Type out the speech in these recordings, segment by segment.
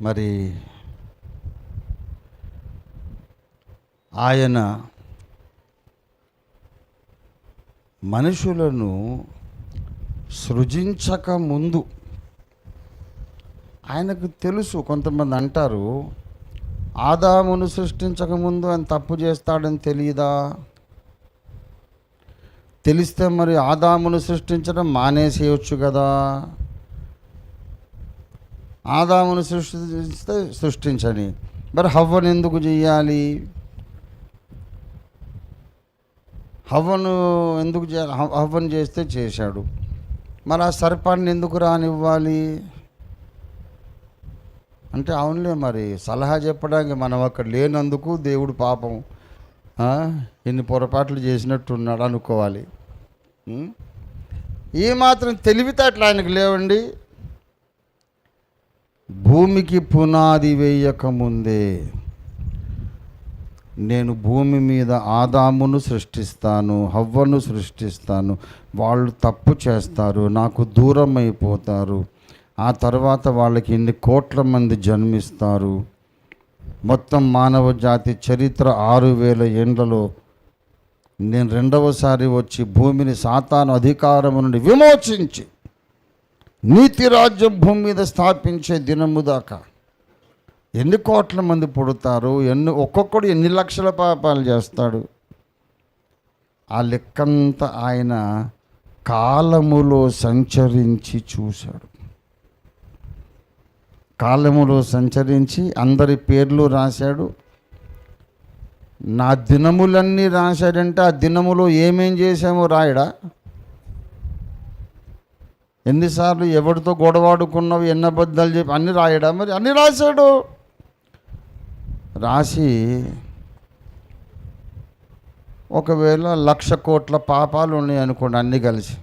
మరి ఆయన మనుషులను సృజించక ముందు ఆయనకు తెలుసు కొంతమంది అంటారు ఆదామును సృష్టించక ముందు ఆయన తప్పు చేస్తాడని తెలియదా తెలిస్తే మరి ఆదామును సృష్టించడం మానేసేయచ్చు కదా? ఆదామును సృష్టిస్తే సృష్టించని. మరి హవ్వను ఎందుకు చేయాలి? హవ్వను ఎందుకు చేయాలి హవ్వను చేస్తే చేశాడు. మరి ఆ సర్పాన్ని ఎందుకు రానివ్వాలి? అంటే అవునులే మరి సలహా చెప్పడానికి మనం అక్కడ లేనందుకు దేవుడు పాపం ఇన్ని పొరపాట్లు చేసినట్టున్నాడు అనుకోవాలి. ఏమాత్రం ఏ మాత్రం తెలివితేటలు ఆయనకు లేవండి. భూమికి పునాది వేయకముందే నేను భూమి మీద ఆదామును సృష్టిస్తాను హవ్వను సృష్టిస్తాను వాళ్ళు తప్పు చేస్తారు నాకు దూరం అయిపోతారు ఆ తర్వాత వాళ్ళకి ఇన్ని కోట్ల మంది జన్మిస్తారు. మొత్తం మానవ జాతి చరిత్ర ఆరు వేల ఏండ్లలో నేను రెండవసారి వచ్చి భూమిని సాతాను అధికారము నుండి విమోచించి నీతి రాజ్యం భూమి మీద స్థాపించే దినము దాకా ఎన్ని కోట్ల మంది పుడతారు? ఎన్ని ఒక్కొక్కడు ఎన్ని లక్షల పాపాలు చేస్తాడు? ఆ లెక్కంతా ఆయన కాలములో సంచరించి చూశాడు. కాలములో సంచరించి అందరి పేర్లు రాశాడు. నా దినములన్నీ రాశాడంటే ఆ దినములో ఏమేం చేశామో రాయడా? ఎన్నిసార్లు ఎవరితో గొడవాడుకున్నావు ఎన్ని అబద్ధాలు చెప్పి అన్ని రాయడా? మరి అన్ని రాశాడు. రాసి ఒకవేళ లక్ష కోట్ల పాపాలు ఉన్నాయి అనుకోండి అన్నీ కలిసి.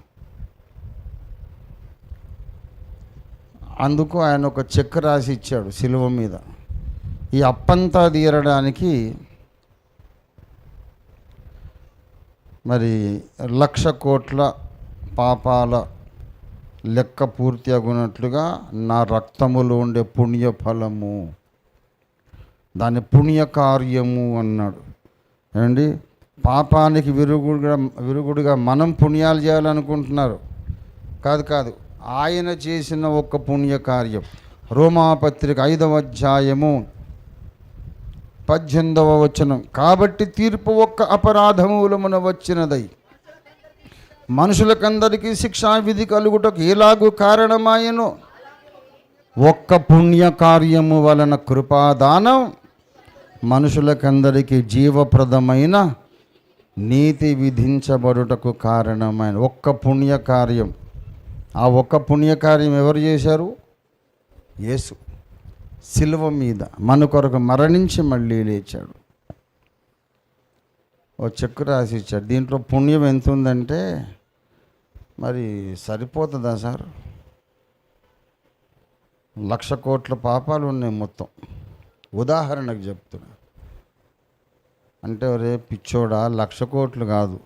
అందుకు ఆయన ఒక చెక్ రాసి ఇచ్చాడు సిలువ మీద. ఈ అప్పంతా తీరడానికి మరి లక్ష కోట్ల పాపాల లెక్క పూర్తి అగునట్లుగా నా రక్తములో ఉండే పుణ్యఫలము. దాని పుణ్యకార్యము అన్నాడు. ఏమండి? పాపానికి విరుగుడుగా విరుగుడుగా మనం పుణ్యాలు చేయాలనుకుంటున్నారు. కాదు కాదు. ఆయన చేసిన ఒక పుణ్యకార్యం. రోమాపత్రిక ఐదవ అధ్యాయము పద్దెనిమిదవ వచనం. కాబట్టి తీర్పు ఒక్క అపరాధములమున వచ్చినదై. మనుషులకందరికీ శిక్షా విధి కలుగుటకు ఎలాగూ కారణమాయను? ఒక్క పుణ్యకార్యము వలన కృపాదానం మనుషులకందరికీ జీవప్రదమైన నీతి విధించబడుటకు కారణమైన ఒక్క పుణ్యకార్యం ఆ ఒక్క పుణ్యకార్యం ఎవరు చేశారు? యేసు. శిల్వ మీద మన కొరకు మరణించి మళ్ళీ లేచాడు. ఓ చెక్కు రాసి ఇచ్చాడు. దీంట్లో పుణ్యం ఎంత ఉందంటే మరి సరిపోతుందా సార్? లక్ష కోట్ల పాపాలు ఉన్నాయి మొత్తం. ఉదాహరణకు చెప్తున్నా. అంటే రే పిచ్చోడా లక్ష కోట్లు కాదు.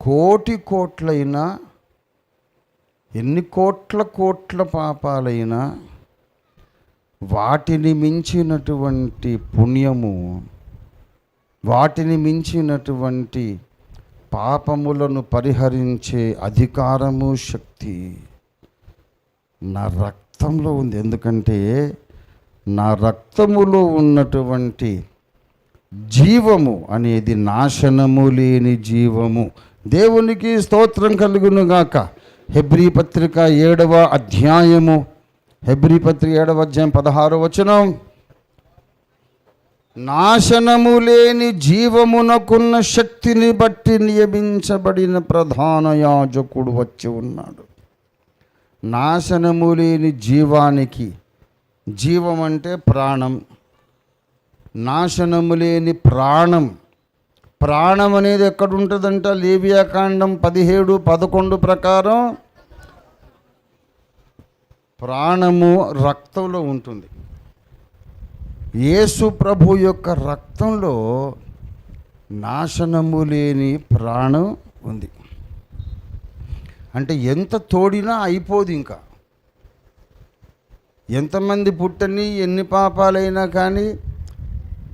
కోటి కోట్లైనా ఎన్ని కోట్ల కోట్ల పాపాలైనా వాటిని మించినటువంటి పుణ్యము వాటిని మించినటువంటి పాపములను పరిహరించే అధికారము శక్తి నా రక్తంలో ఉంది. ఎందుకంటే నా రక్తములో ఉన్నటువంటి జీవము అనేది నాశనము లేని జీవము. దేవునికి స్తోత్రం కలుగునుగాక. హెబ్రి హెబ్రీ పత్రిక ఏడవ అధ్యాయము. హెబ్రీ పత్రిక ఏడవ అధ్యాయం పదహారు వచనం. నాశనము లేని జీవమునకున్న శక్తిని బట్టి నియమించబడిన ప్రధాన యాజకుడు వచ్చి ఉన్నాడు. నాశనము లేని జీవానికి జీవం అంటే ప్రాణం. నాశనము లేని ప్రాణం. ప్రాణం అనేది ఎక్కడుంటుందంట? లేవియాకాండం పదిహేడు పదకొండు ప్రకారం ప్రాణము రక్తంలో ఉంటుంది. యేసు ప్రభు యొక్క రక్తంలో నాశనము లేని ప్రాణం ఉంది. అంటే ఎంత తోడినా అయిపోదు ఇంకా. ఎంతమంది పుట్టని ఎన్ని పాపాలైనా కానీ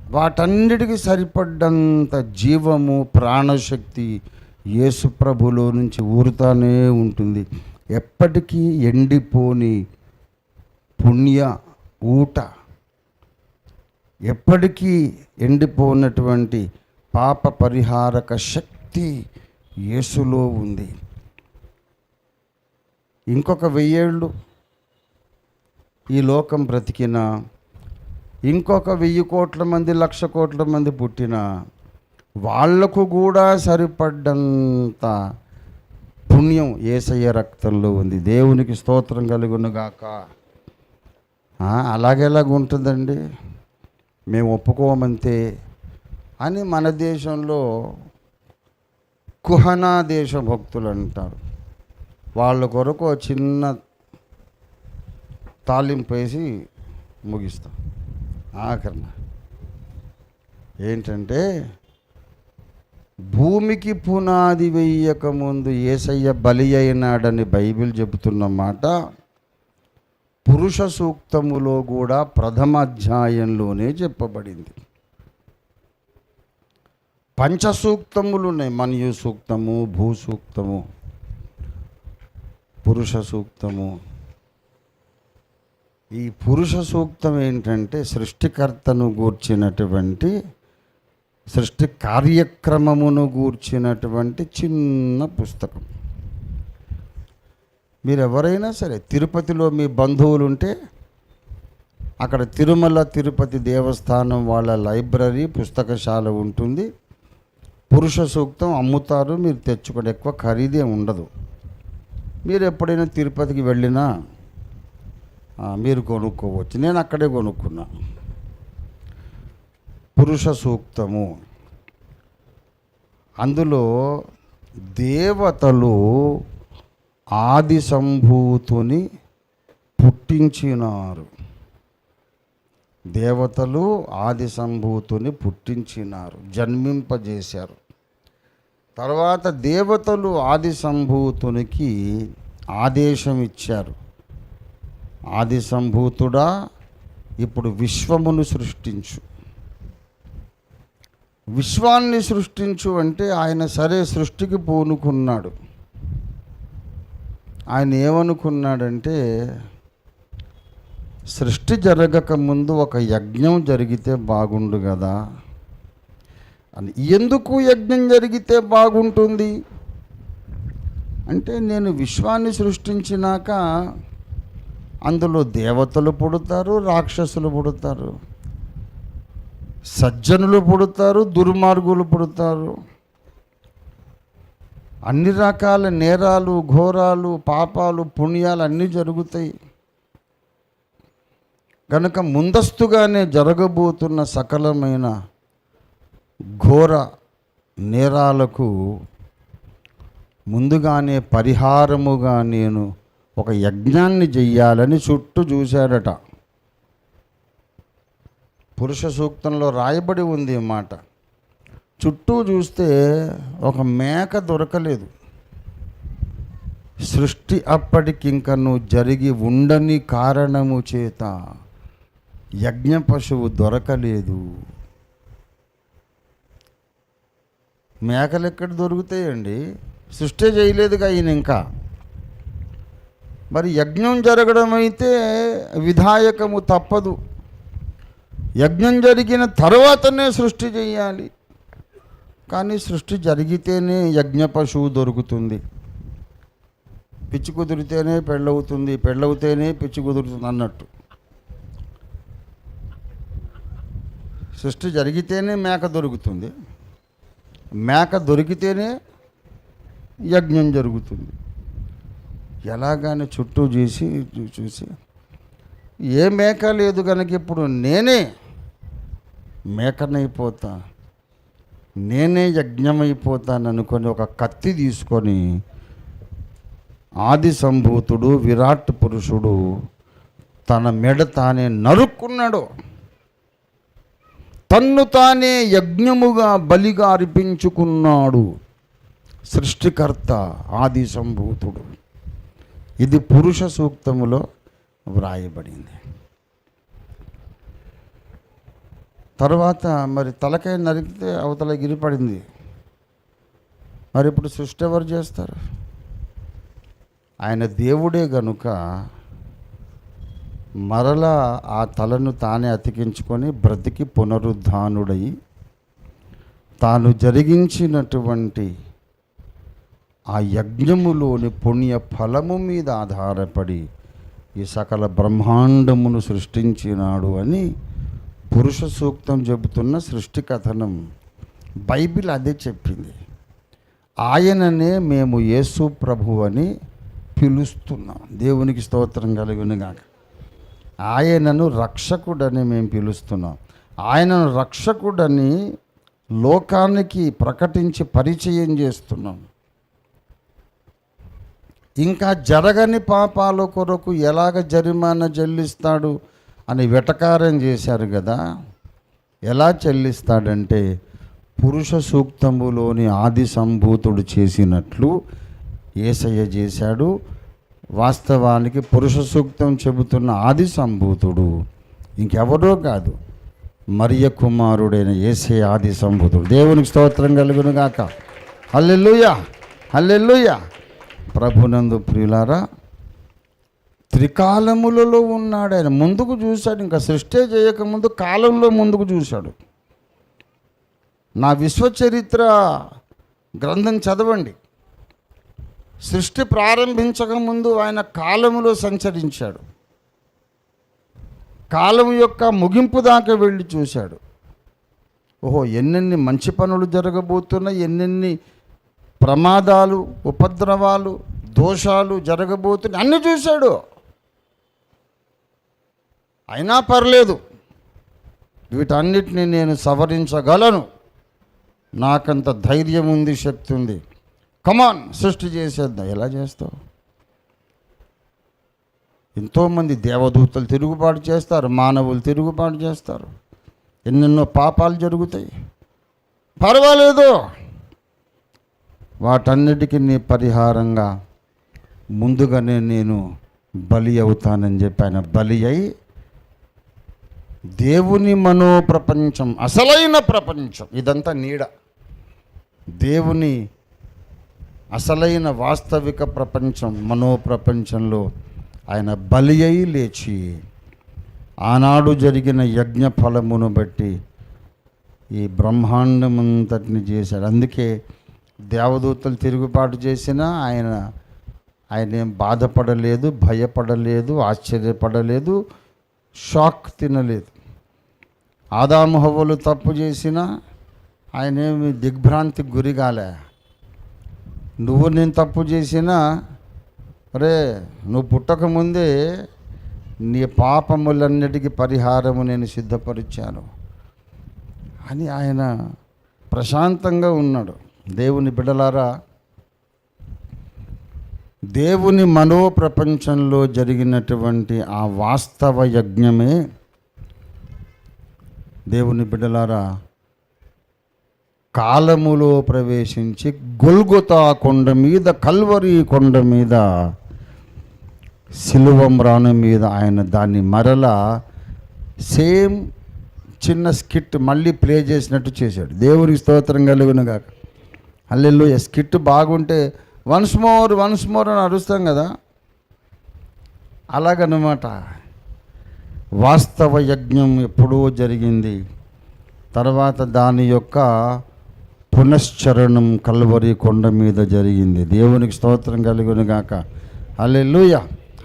వాటన్నిటికీ సరిపడ్డంత జీవము ప్రాణశక్తి యేసుప్రభులో నుంచి ఊరుతానే ఉంటుంది. ఎప్పటికీ ఎండిపోని పుణ్య ఊట ఎప్పటికీ ఎండిపోనటువంటి పాప పరిహారక శక్తి యేసులో ఉంది. ఇంకొక వెయ్యేళ్ళు ఈ లోకం బ్రతికిన ఇంకొక వెయ్యి కోట్ల మంది లక్ష కోట్ల మంది పుట్టిన వాళ్ళకు కూడా సరిపడ్డంత పుణ్యం ఏసయ్య రక్తంలో ఉంది. దేవునికి స్తోత్రం కలుగునుగాక. అలాగేలాగా ఉంటుందండి మేము ఒప్పుకోమంతే అని మన దేశంలో కుహనా దేశ భక్తులు అంటారు. వాళ్ళ కొరకు చిన్న తాలింపు వేసి ముగిస్తాం. ఆఖరణ. ఏంటంటే భూమికి పునాది వెయ్యక ముందు ఏసయ్య బలి అయినాడని బైబిల్ చెబుతున్న మాట పురుష సూక్తములో కూడా ప్రథమ అధ్యాయంలోనే చెప్పబడింది. పంచ సూక్తములు ఉన్నాయి మన్యు సూక్తము భూ సూక్తము పురుష సూక్తము. ఈ పురుష సూక్తం ఏంటంటే సృష్టికర్తను గూర్చినటువంటి సృష్టి కార్యక్రమమును గూర్చినటువంటి చిన్న పుస్తకం. మీరు ఎవరైనా సరే తిరుపతిలో మీ బంధువులు ఉంటే అక్కడ తిరుమల తిరుపతి దేవస్థానం వాళ్ళ లైబ్రరీ పుస్తకశాల ఉంటుంది. పురుష సూక్తం అమ్ముతారు మీరు తెచ్చుకోండి ఎక్కువ ఖరీదే ఉండదు. మీరు ఎప్పుడైనా తిరుపతికి వెళ్ళినా మీరు కొనుక్కోవచ్చు. నేను అక్కడే కొనుక్కున్నా. పురుష సూక్తము. అందులో దేవతలు ఆది సంభూతుని పుట్టించినారు. దేవతలు ఆది సంభూతుని పుట్టించినారు జన్మింపజేశారు. తర్వాత దేవతలు ఆది సంభూతునికి ఆదేశం ఇచ్చారు. ఆది సంభూతుడా ఇప్పుడు విశ్వమును సృష్టించు. విశ్వాన్ని సృష్టించు అంటే ఆయన సరే సృష్టికి పూనుకున్నాడు. ఆయన ఏమనుకున్నాడంటే సృష్టి జరగక ముందు ఒక యజ్ఞం జరిగితే బాగుండు కదా అని ఎందుకు యజ్ఞం జరిగితే బాగుంటుంది? అంటే నేను విశ్వాన్ని సృష్టించినాక అందులో దేవతలు పుడతారు రాక్షసులు పుడతారు సజ్జనులు పుడతారు దుర్మార్గులు పుడతారు. అన్ని రకాల నేరాలు ఘోరాలు పాపాలు పుణ్యాలు అన్నీ జరుగుతాయి. కనుక ముందస్తుగానే జరగబోతున్న సకలమైన ఘోర నేరాలకు ముందుగానే పరిహారముగా నేను ఒక యజ్ఞాన్ని చెయ్యాలని చుట్టూ చూశాడట. పురుష సూక్తంలో రాయబడి ఉంది మాట. చుట్టూ చూస్తే ఒక మేక దొరకలేదు. సృష్టి అప్పటికింకను జరిగి ఉండని కారణము చేత యజ్ఞ పశువు దొరకలేదు. మేకలు ఎక్కడ దొరుకుతాయండి? సృష్టి చేయలేదుగా ఈయన ఇంకా. మరి యజ్ఞం జరగడం అయితే విధాయకము తప్పదు. యజ్ఞం జరిగిన తర్వాతనే సృష్టి చేయాలి. కానీ సృష్టి జరిగితేనే యజ్ఞ పశువు దొరుకుతుంది. పిచ్చి కుదిరితేనే పెళ్ళవుతుంది పెళ్ళవుతేనే పిచ్చి కుదురుతుంది అన్నట్టు. సృష్టి జరిగితేనే మేక దొరుకుతుంది. మేక దొరికితేనే యజ్ఞం జరుగుతుంది. ఎలాగానే చుట్టూ చూసి చూసి ఏ మేక లేదు కనుక ఇప్పుడు నేనే మేకనైపోతా. నేనే యజ్ఞమైపోతాను అనుకొని ఒక కత్తి తీసుకొని ఆది సంభూతుడు విరాట్ పురుషుడు తన మెడ తానే నరుక్కున్నాడు. తన్ను తానే యజ్ఞముగా బలిగా అర్పించుకున్నాడు సృష్టికర్త ఆది సంభూతుడు. ఇది పురుష సూక్తములో వ్రాయబడింది. తర్వాత మరి తలకాయ నరికితే అవతల గిరిపడింది మరి ఇప్పుడు సృష్టి ఎవరు చేస్తారు? ఆయన దేవుడే గనుక మరలా ఆ తలను తానే అతికించుకొని బ్రతికి పునరుద్ధానుడై తాను జరిగించినటువంటి ఆ యజ్ఞములోని పుణ్య ఫలము మీద ఆధారపడి ఈ సకల బ్రహ్మాండమును సృష్టించినాడు అని పురుష సూక్తం చెబుతున్న సృష్టి కథనం. బైబిల్ అదే చెప్పింది. ఆయననే మేము యేసు ప్రభు అని పిలుస్తున్నాం. దేవునికి స్తోత్రం కలిగినగాక. ఆయనను రక్షకుడని మేము పిలుస్తున్నాం. ఆయనను రక్షకుడని లోకానికి ప్రకటించి పరిచయం చేస్తున్నాం. ఇంకా జరగని పాపాల కొరకు ఎలాగ జరిమానా చెల్లిస్తాడు? అని వెటకారం చేశారు కదా ఎలా చెల్లిస్తాడంటే పురుష సూక్తములోని ఆది సంభూతుడు చేసినట్లు ఏసయ్య చేశాడు. వాస్తవానికి పురుష సూక్తం చెబుతున్న ఆది సంభూతుడు ఇంకెవరో కాదు మరియ కుమారుడైన ఏసే ఆది సంభూతుడు. దేవునికి స్తోత్రం కలుగునుగాక. గాక హల్లెలూయా! ప్రభునందు ప్రియులారా త్రికాలములలో ఉన్నాడు ఆయన. ముందుకు చూశాడు ఇంకా సృష్టి చేయకముందు కాలంలో ముందుకు చూశాడు. నా విశ్వచరిత్ర గ్రంథం చదవండి. సృష్టి ప్రారంభించక ముందు ఆయన కాలములో సంచరించాడు. కాలం యొక్క ముగింపు దాకా వెళ్ళి చూశాడు. ఓహో ఎన్నెన్ని మంచి పనులు జరగబోతున్నాయి ఎన్నెన్ని ప్రమాదాలు ఉపద్రవాలు దోషాలు జరగబోతున్నాయి అన్నీ చూశాడు. అయినా పర్లేదు. వీటన్నిటిని నేను సవరించగలను. నాకంత ధైర్యం ఉంది శక్తి ఉంది. కమాన్ సృష్టి చేసేద్దాం. ఎలా చేస్తావు? ఎంతోమంది దేవదూతలు తిరుగుబాటు చేస్తారు మానవులు తిరుగుబాటు చేస్తారు. ఎన్నెన్నో పాపాలు జరుగుతాయి. పర్వాలేదు. వాటన్నిటికీ నీ పరిహారంగా ముందుగానే నేను బలి అవుతానని చెప్పి ఆయన బలి అయి దేవుని మనో ప్రపంచం అసలైన ప్రపంచం ఇదంతా నీడ. దేవుని అసలైన వాస్తవిక ప్రపంచం మనో ప్రపంచంలో ఆయన బలి అయి లేచి ఆనాడు జరిగిన యజ్ఞ ఫలమును బట్టి ఈ బ్రహ్మాండమంతటిని చేశాడు. అందుకే దేవదూతలు తిరుగుబాటు చేసినా ఆయన ఆయన ఏం బాధపడలేదు భయపడలేదు ఆశ్చర్యపడలేదు షాక్ తినలేదు. ఆదాము హవ్వలు తప్పు చేసినా ఆయన ఏమి దిగ్భ్రాంతికి గురిగాలే నువ్వు నేను తప్పు చేసినా రే నువ్వు పుట్టకముందే నీ పాపములన్నిటికీ పరిహారము నేను సిద్ధపరిచాను అని ఆయన ప్రశాంతంగా ఉన్నాడు. దేవుని బిడలారా దేవుని మనో ప్రపంచంలో జరిగినటువంటి ఆ వాస్తవ యజ్ఞమే దేవుని బిడ్డలారా కాలములో ప్రవేశించి గొల్గొతా కొండ మీద కల్వరి కొండ మీద సిలువం రాను మీద ఆయన దాన్ని మరలా సేమ్ చిన్న స్కిట్ మళ్ళీ ప్లే చేసినట్టు చేశాడు. దేవుని స్తోత్రం కలుగునగాక. అల్లెల్లు స్కిట్ బాగుంటే వన్స్ మోర్ వన్స్ మోర్ అని అరుస్తాం కదా. అలాగనమాట. వాస్తవ యజ్ఞం ఎప్పుడో జరిగింది. తర్వాత దాని యొక్క పునశ్చరణం కల్వరి కొండ మీద జరిగింది. దేవునికి స్తోత్రం కలుగును గాక. హల్లెలూయ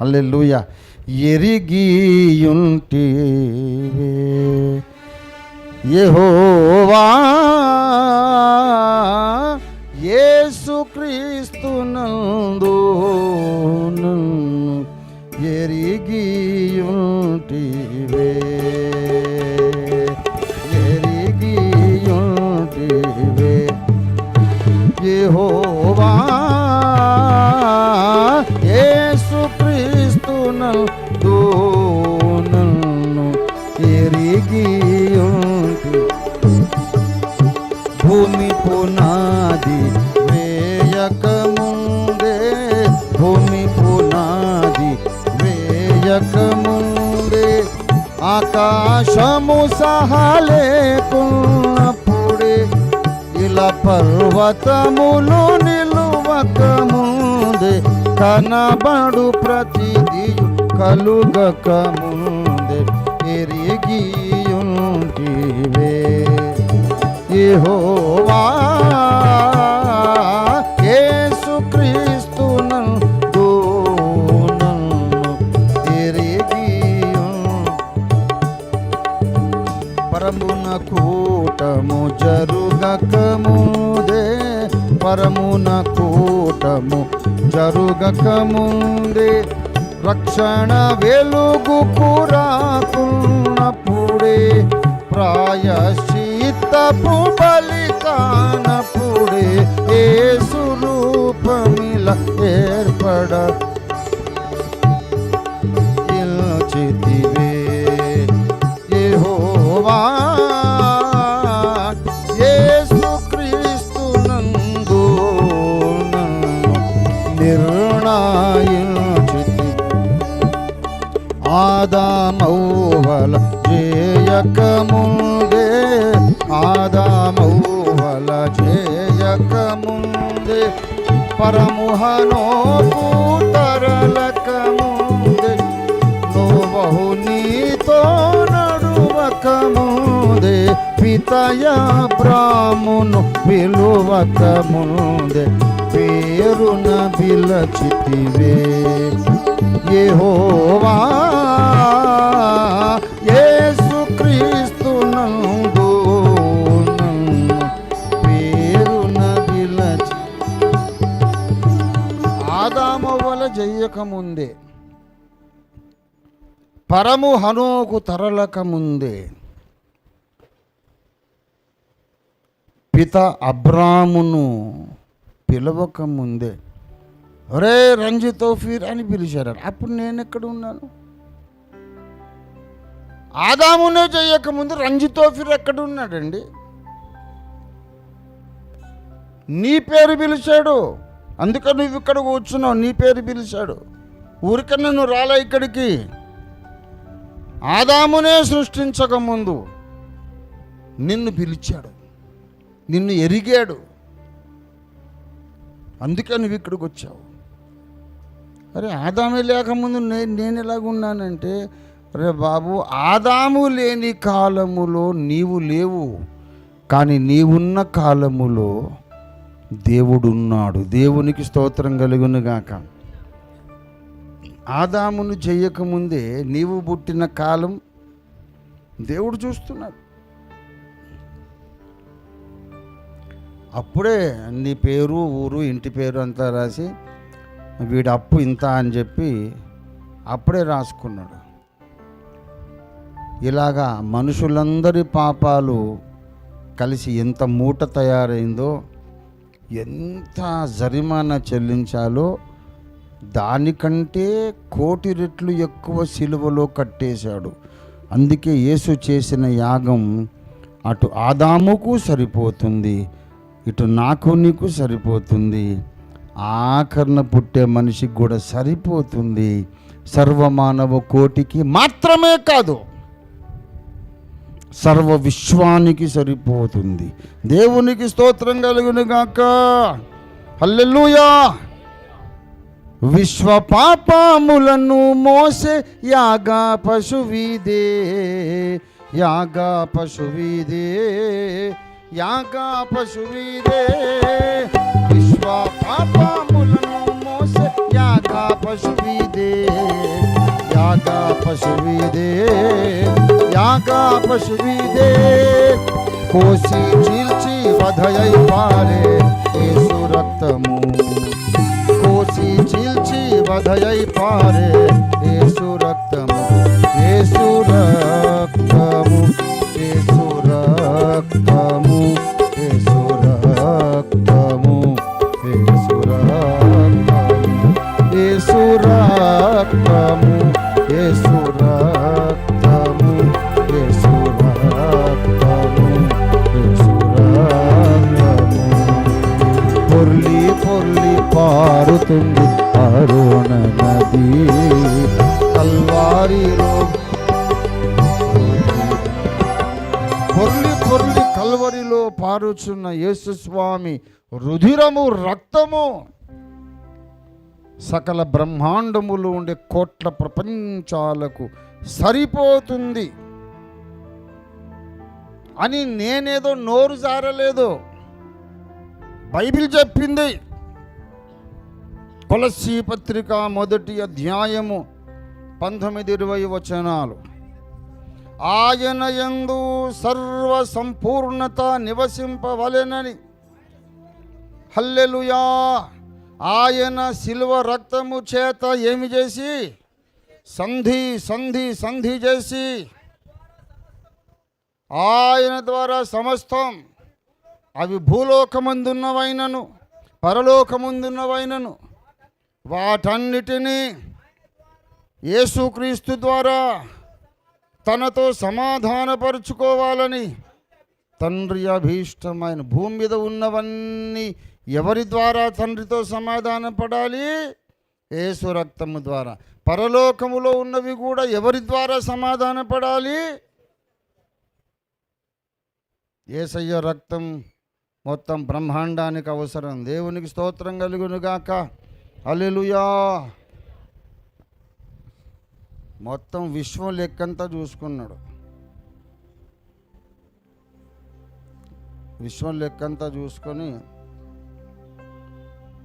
హల్లెలూయ. ఎరిగియుంటి. యెహోవా యేసుక్రీస్తునందు నన్ను ఎరిగియుంటివే ఎరిగియుంటివే యెహోవా యేసుక్రీస్తునందు నన్ను ఎరిగియుంటి ఆకాశము సహాలేకున్నప్పుడే ఇలా పర్వతములు నిలువక ముందే కనబడు ప్రతిది కలుగక ముందే ఎరిగియుంటివే. యెహోవా పరమున కూటము జరుగక ముందే రక్షణ వెలుగు పురాకున్నప్పుడే ప్రాయశ్చిత్తపు బలి కానప్పుడే ఏసు ముందే ఆదామౌవల చేయక ముందే పరముహనోకు తరలక ముందే నోవహు నీతో నడువక ముందే పితయ బ్రాహ్మును పిలువక ముందే పేరున పిలచితివే యెహోవా యేసుక్రీస్తు పరము హనోకు తరలక ముందే పిత అబ్రామును పిలవక ముందే ఒరే రంజి తోఫీర్ అని పిలిచారు. అప్పుడు నేను ఎక్కడ ఉన్నాను? ఆదామునే చేయకముందు రంజి తోఫీర్ ఎక్కడ ఉన్నాడండి? నీ పేరు పిలిచాడు. అందుకని నువ్వు ఇక్కడ కూర్చున్నావు. నీ పేరు పిలిచాడు. ఊరికన్నా నువ్వు రాలే ఇక్కడికి. ఆదామునే సృష్టించక ముందు నిన్ను పిలిచాడు నిన్ను ఎరిగాడు. అందుకే నువ్వు ఇక్కడికి వచ్చావు. అరే ఆదామే లేకముందు నేను నేను ఎలాగున్నానంటే అరే బాబు ఆదాము లేని కాలములో నీవు లేవు. కానీ నీవున్న కాలములో దేవుడున్నాడు. దేవునికి స్తోత్రం కలుగునుగాక. గాక ఆదామును చేయకముందే నీవు పుట్టిన కాలం దేవుడు చూస్తున్నాడు. అప్పుడే నీ పేరు ఊరు ఇంటి పేరు అంతా రాసి వీడి అప్పు ఇంత అని చెప్పి అప్పుడే రాసుకున్నాడు. ఇలాగా మనుషులందరి పాపాలు కలిసి ఎంత మూట తయారైందో ఎంత జరిమానా చెల్లించాలో దానికంటే కోటి రెట్లు ఎక్కువ సిలువలో కట్టేశాడు. అందుకే యేసు చేసిన యాగం అటు ఆదాముకు సరిపోతుంది ఇటు నాకు నీకు సరిపోతుంది. ఆఖరణ పుట్టే మనిషికి కూడా సరిపోతుంది. సర్వమానవ కోటికి మాత్రమే కాదు సర్వ విశ్వానికి సరిపోతుంది. దేవునికి స్తోత్రం కలుగునుగాక హల్లెలూయా! విశ్వ పాపములను మోసే యాగా పశువిదే యాగా పశువిదే యాగా పశువిదే విశ్వ పాపములను మోసే యాగా పశువిదే యాగా పశువిదే యాగా పశువిదే కోసి చీల్చి వధయై పారే యేసు రక్తము కోసి బధయై పారే ఏసు రక్తము ఏసు రక్తము యేసు యేసుస్వామి రుధిరము రక్తము సకల బ్రహ్మాండములు ఉండే కోట్ల ప్రపంచాలకు సరిపోతుంది. అని నేనేదో నోరు జారలేదు. బైబిల్ చెప్పింది. కొలసీ పత్రిక మొదటి అధ్యాయము పంతొమ్మిది ఇరవై వచనాలు. ఆయన యందు సర్వ సంపూర్ణత నివసింపవలెనని. హల్లెలుయా! ఆయన శిల్వ రక్తము చేత ఏమి చేసి? సంధి సంధి సంధి చేసి. ఆయన ద్వారా సమస్తం. అవి భూలోకమందున్నవైనను పరలోకముందున్నవైనను. వాటన్నిటినీ యేసుక్రీస్తు ద్వారా తనతో సమాధానపరుచుకోవాలని. తండ్రి అభీష్టమైన భూమి మీద ఉన్నవన్నీ ఎవరి ద్వారా తండ్రితో సమాధాన పడాలి ఏసు రక్తము ద్వారా. పరలోకములో ఉన్నవి కూడా ఎవరి ద్వారా సమాధాన పడాలి ఏసయ్య రక్తం మొత్తం బ్రహ్మాండానికి అవసరం. దేవునికి స్తోత్రం కలుగునుగాక. అల్లెలుయా మొత్తం విశ్వం లెక్కంతా చూసుకున్నాడు. విశ్వం లెక్కంతా చూసుకొని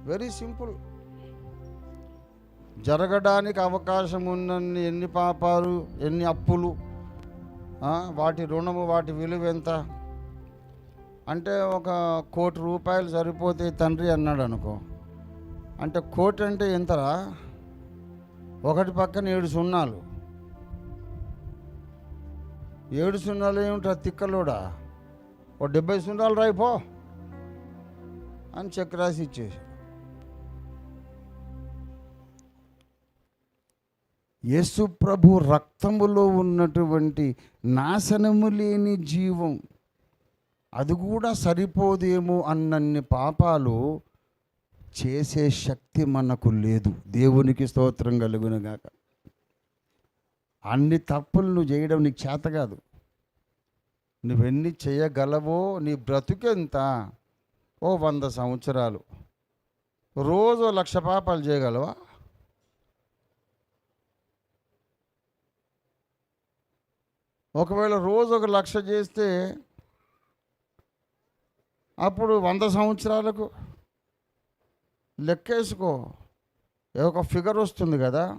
వెరీ సింపుల్. జరగడానికి అవకాశం ఉన్నన్ని ఎన్ని పాపాలు ఎన్ని అప్పులు వాటి రుణము వాటి విలువ ఎంత? అంటే ఒక కోటి రూపాయలు సరిపోతే తండ్రి అన్నాడు అనుకో అంటే కోటి అంటే ఎంతరా? ఒకటి పక్కన ఏడు సున్నాలు. ఏడు సున్నాలు ఏమిటా తిక్కలోడా? ఓ డెబ్బై సున్నాలు రాయిపో అని చెక్ రాసి ఇచ్చేసి. యేసు ప్రభు రక్తములో ఉన్నటువంటి నాశనము లేని జీవం. అది కూడా సరిపోదేమో అన్నన్ని పాపాలు చేసే శక్తి మనకు లేదు. దేవునికి స్తోత్రం కలుగునుగాక అన్ని తప్పులు నువ్వు చేయడం నీకు చేత కాదు. నువ్వెన్ని చేయగలవో నీ బ్రతుకెంత? ఓ వంద సంవత్సరాలు. రోజు లక్ష పాపాలు చేయగలవా? ఒకవేళ రోజు ఒక లక్ష చేస్తే అప్పుడు వంద సంవత్సరాలకు లెక్కేసుకో. ఏ ఒక ఫిగర్ వస్తుంది కదా?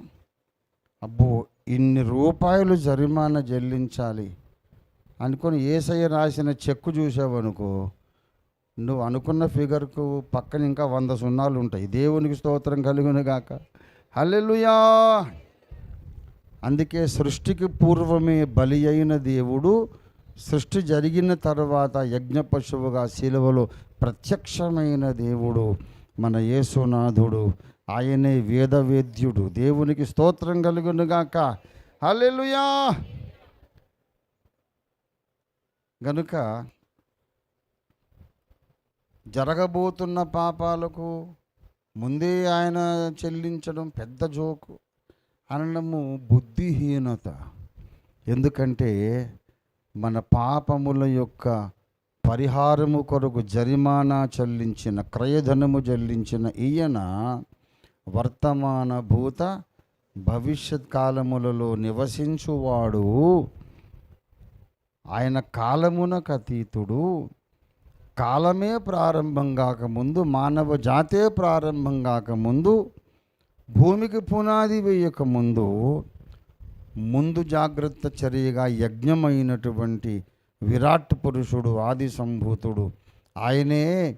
అబ్బో ఇన్ని రూపాయలు జరిమానా చెల్లించాలి. అనుకుని ఏసయ్య రాసిన చెక్కు చూసావనుకో నువ్వు అనుకున్న ఫిగర్కు పక్కన ఇంకా వంద సున్నాలు ఉంటాయి. దేవునికి స్తోత్రం కలుగును గాక. హల్లెలూయా! అందుకే సృష్టికి పూర్వమే బలి అయిన దేవుడు సృష్టి జరిగిన తర్వాత యజ్ఞ పశువుగా శిలువలో ప్రత్యక్షమైన దేవుడు. మన యేసునాథుడు ఆయనే వేదవేద్యుడు. దేవునికి స్తోత్రం కలుగునుగాక. హలెలుయా గనుక జరగబోతున్న పాపాలకు ముందే ఆయన చెల్లించడం పెద్ద జోకు. అనడము బుద్ధిహీనత. ఎందుకంటే మన పాపముల యొక్క పరిహారము కొరకు జరిమానా చెల్లించిన క్రయధనము చెల్లించిన ఈయన వర్తమాన భూత భవిష్యత్ కాలములలో నివసించువాడు. ఆయన కాలమునకు అతీతుడు. కాలమే ప్రారంభం కాకముందు మానవ జాతే ప్రారంభం కాకముందు భూమికి పునాది వేయకముందు ముందు జాగ్రత్త చర్యగా యజ్ఞమైనటువంటి విరాట్ పురుషుడు ఆది సంభూతుడు. ఆయనే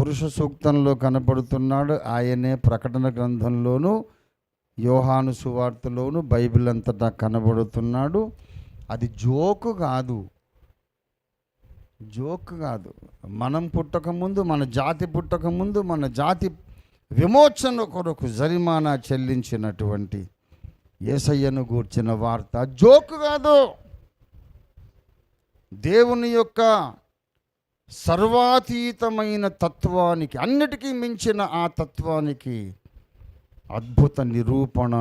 పురుష సూక్తంలో కనపడుతున్నాడు. ఆయనే ప్రకటన గ్రంథంలోను యోహాను సువార్తలోను బైబిల్ అంతటా కనబడుతున్నాడు. అది జోకు కాదు. జోక్ కాదు. మనం పుట్టకముందు మన జాతి పుట్టకముందు మన జాతి విమోచన కొరకు జరిమానా చెల్లించినటువంటి ఏసయ్యను గూర్చిన వార్త జోక్ కాదు. దేవుని యొక్క సర్వాతీతమైన తత్వానికి అన్నిటికీ మించిన ఆ తత్వానికి అద్భుత నిరూపణ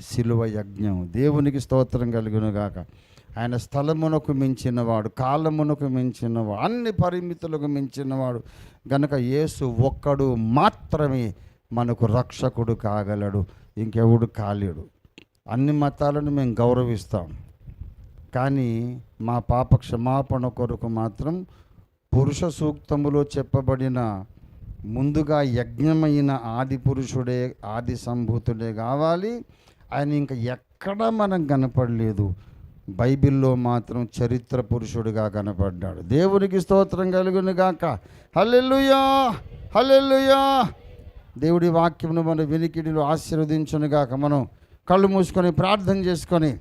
శిలువ యజ్ఞం. దేవునికి స్తోత్రం కలుగునుగాక. ఆయన స్థలమునకు మించినవాడు కాలమునకు మించినవాడు అన్ని పరిమితులకు మించినవాడు గనక యేసు ఒక్కడు మాత్రమే మనకు రక్షకుడు కాగలడు ఇంకెవడు కాలేడు. అన్ని మతాలను మేము గౌరవిస్తాం. కానీ మా పాప క్షమాపణ కొరకు మాత్రం పురుష సూక్తములో చెప్పబడిన ముందుగా యజ్ఞమైన ఆది పురుషుడే ఆది సంభూతుడే కావాలి. ఆయన ఇంకా ఎక్కడ మనం కనపడలేదు. బైబిల్లో మాత్రం చరిత్ర పురుషుడిగా కనపడ్డాడు. దేవునికి స్తోత్రం కలుగును గాక. హల్లెల్లుయా దేవుడి వాక్యమును మన వినికిడిలో ఆశీర్వదించునుగాక మనం కళ్ళు మూసుకొని ప్రార్థన చేసుకొని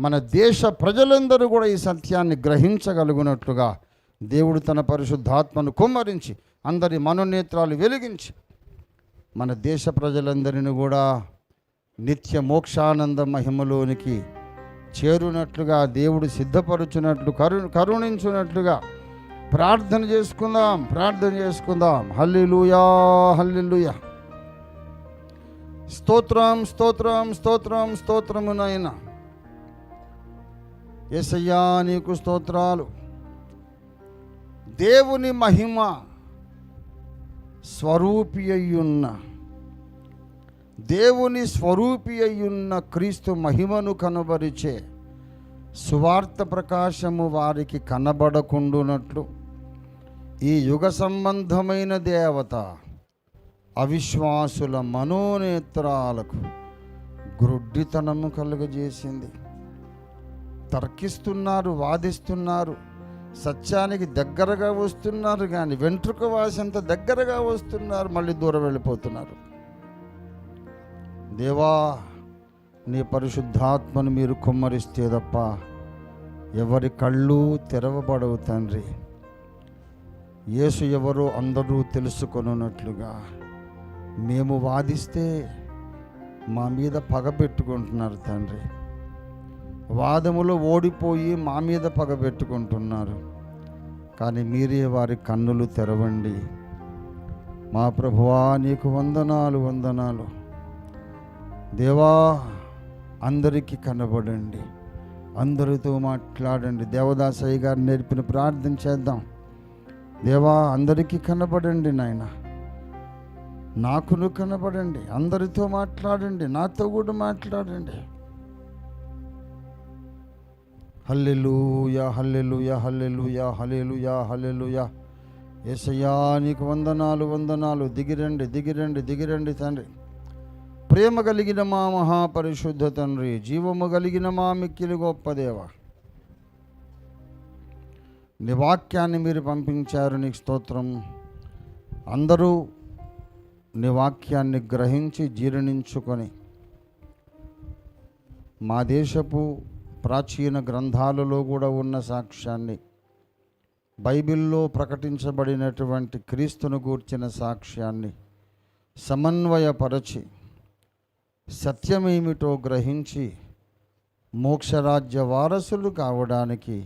మన దేశ ప్రజలందరూ కూడా ఈ సత్యాన్ని గ్రహించగలుగునట్లుగా దేవుడు తన పరిశుద్ధాత్మను కుమ్మరించి అందరి మనోనేత్రాలు వెలిగించి మన దేశ ప్రజలందరిని కూడా నిత్య మోక్షానంద మహిమలోనికి చేరునట్లుగా దేవుడు సిద్ధపరుచునట్లు కరు కరుణించున్నట్లుగా ప్రార్థన చేసుకుందాం ప్రార్థన చేసుకుందాం. హల్లిలుయా హల్లిలుయా. స్తోత్రం స్తోత్రం స్తోత్రం స్తోత్రమునైనా నాయన ఎసయ్యా నీకు స్తోత్రాలు. దేవుని మహిమ స్వరూపి అయ్యున్న దేవుని స్వరూపి అయ్యున్న క్రీస్తు మహిమను కనబరిచే సువార్త ప్రకాశము వారికి కనబడకుండునట్లు ఈ యుగ సంబంధమైన దేవత అవిశ్వాసుల మనోనేత్రాలకు గ్రుడ్డితనము కలుగజేసింది. తర్కిస్తున్నారు వాదిస్తున్నారు. సత్యానికి దగ్గరగా వస్తున్నారు కానీ వెంట్రుక వాసంత దగ్గరగా వస్తున్నారు మళ్ళీ దూరం వెళ్ళిపోతున్నారు. దేవా నీ పరిశుద్ధాత్మను మీరు కుమ్మరిస్తే తప్ప ఎవరి కళ్ళు తెరవబడవు తండ్రి. యేసు ఎవరో అందరూ తెలుసుకొనున్నట్లుగా మేము వాదిస్తే మా మీద పగ పెట్టుకుంటున్నారు తండ్రి. వాదములు ఓడిపోయి మా మీద పగ పెట్టుకుంటున్నారు. కానీ మీరే వారి కన్నులు తెరవండి. మా ప్రభువా నీకు వందనాలు వందనాలు. దేవా అందరికీ కనబడండి. అందరితో మాట్లాడండి. దేవదాసయ్య గారు నేర్పిన ప్రార్థన చేద్దాం. దేవా అందరికీ కనబడండి నాయన. నాకును కనబడండి. అందరితో మాట్లాడండి. నాతో కూడా మాట్లాడండి. హల్లెలూయా హల్లెలూయా హల్లెలూయా హల్లెలూయా హల్లెలూయా. ఏసయ్యా నీకు వందనాలు వందనాలు. దిగిరండి దిగిరండి దిగిరండి తండ్రి. ప్రేమ కలిగిన మా మహాపరిశుద్ధ తండ్రి జీవము కలిగిన మా మిక్కిలి గొప్ప దేవ. నీ వాక్యాన్ని మీరు పంపించారు నీకు స్తోత్రం. అందరూ నీ వాక్యాన్ని గ్రహించి జీర్ణించుకొని మా దేశపు ప్రాచీన గ్రంథాలలో కూడా ఉన్న సాక్ష్యాన్ని. బైబిల్లో ప్రకటించబడినటువంటి క్రీస్తును గూర్చిన సాక్ష్యాన్ని సమన్వయపరచి సత్యమేమిటో గ్రహించి మోక్షరాజ్య వారసులు కావడానికి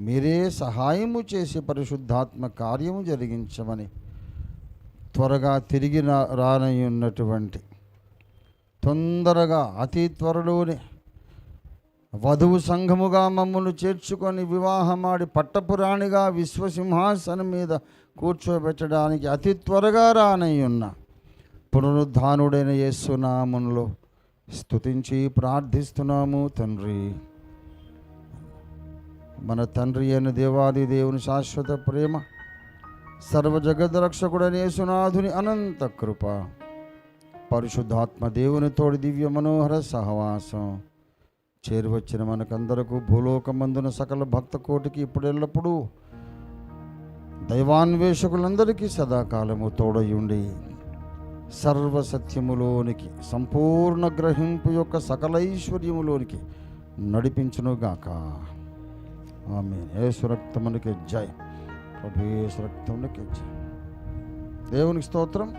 మీరే సహాయము చేసి పరిశుద్ధాత్మ కార్యము జరిగించమని త్వరగా తిరిగి రానయ్యున్నటువంటి తొందరగా అతి త్వరలోనే వధువు సంఘముగా మమ్మల్ని చేర్చుకొని వివాహమాడి పట్టపురాణిగా విశ్వసింహాసనం మీద కూర్చోబెట్టడానికి అతి త్వరగా రానయ్యున్న పునరుద్ధానుడైన యేసునామంలో స్తుతించి ప్రార్థిస్తున్నాము తండ్రి. మన తండ్రి అయిన దేవాది దేవుని శాశ్వత ప్రేమ సర్వ జగద్రక్షకుడైన యేసునాథుని అనంత కృప పరిశుద్ధాత్మ దేవుని తోడి దివ్య మనోహర సహవాసం చేరువచ్చిన మనకందరకు భూలోకమందున సకల భక్త కోటికి ఇప్పుడెల్లప్పుడు దైవాన్వేషకులందరికీ సదాకాలము తోడయుండి సర్వసత్యములోనికి సంపూర్ణ గ్రహింపు యొక్క సకల ఐశ్వర్యములోనికి నడిపించునుగాక. ఆమె ఏసురక్తమునికి జై. ప్రభు ఏసురక్తమునికి జై. దేవునికి స్తోత్రం.